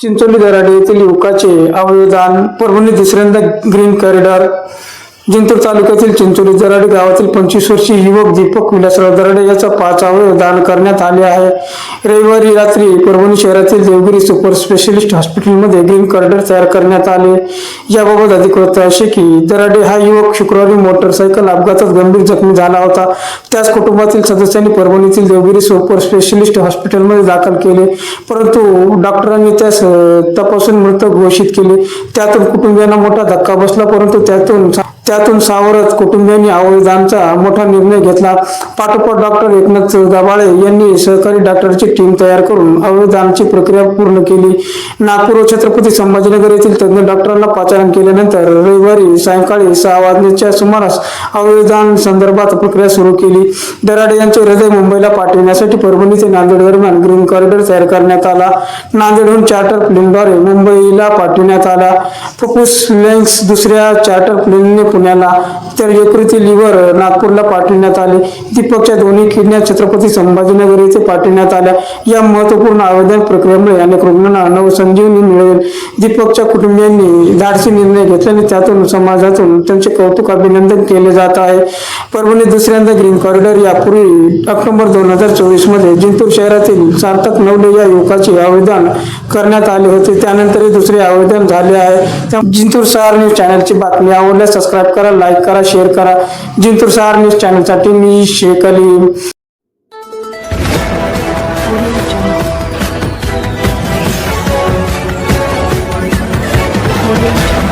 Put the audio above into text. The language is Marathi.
चिंचोली दराडे येथील युवकाचे अवयवदान परभणी दुसऱ्यांदा ग्रीन कॉरिडॉर जिंतूर तालुक्यातील चिंचोली दराडे गावातील पंचवीस वर्षीय युवक दीपक विलासराव दराडे याचा पाच अवयव दान करण्यात आले आहे. रविवारी रात्री परभणी शहरातील देवगिरी सुपर स्पेशलिस्ट हॉस्पिटलमध्ये ग्रीन कॉरिडॉर तयार करण्यात आले. याबाबत अधिक वृत्त असे की दराडे हा युवक शुक्रवारी मोटरसायकल अपघातात गंभीर जखमी झाला होता. त्याच कुटुंबातील सदस्यांनी परभणीतील देवगिरी सुपर स्पेशलिस्ट हॉस्पिटलमध्ये दाखल केले. परंतु डॉक्टरांनी त्यास तपासून मृत घोषित केले. त्यातून कुटुंबियांना मोठा धक्का बसला परंतु त्यातून त्यातून सावरत कुटुंबियांनी अवयदानचा मोठा निर्णय घेतला. पाठोपाठ डॉक्टर एकनाथ गबाळे यांनी सहकारी डॉक्टरची टीम तयार करून अवयदानची प्रक्रिया पूर्ण केली. नागपूर व छत्रपती संभाजीनगर येथील तज्ञ डॉक्टरांना पाचारण केल्यानंतर रविवारी सायंकाळी सहा वाजण्याच्या सुमारास अवयदान संदर्भात प्रक्रिया सुरू केली. दराडे यांचे हृदय मुंबईला पाठविण्यासाठी परभणी ते नांदेड दरम्यान ग्रीन कॉरिडॉर तयार करण्यात आला. नांदेडहून चार्टर प्लेनद्वारे मुंबईला पाठविण्यात आला. फुफ्फुस लेन्स दुसऱ्या चार्टर प्लेनने पुण्याला. तर यकृती लिव्हर नागपूरला पाठविण्यात आले. दीपकच्या दोन्ही किडण्या छत्रपती संभाजीनगर येथे पाठविण्यात आल्या. या महत्त्वपूर्ण आवेदन प्रक्रियेमुळे अनेक रुग्णांना नवसंजीवनी मिळेल. दीपकच्या कुटुंबियांनी धाडसी निर्णय घेतल्याने त्यातून समाजातून त्यांचे कौतुक अभिनंदन केले जात आहे. परभणी दुसऱ्यांदा ग्रीन कॉरिडॉर यापूर्वी ऑक्टोबर दोन हजार चोवीसमध्ये जिंतूर शहरातील सार्थक नवले या युवकाचे आवेदन करण्यात आले होते. त्यानंतरही दुसरे आवेदन झाले आहे. त्या- जिंतूर सहार न्यूज चॅनलची बातमी आवडल्यास सबस्क्राईब सबस्क्राईब करा लाईक करा शेअर करा जिंतूर सहार न्यूज चॅनलसाठी मी शेख अली Audio Jungle.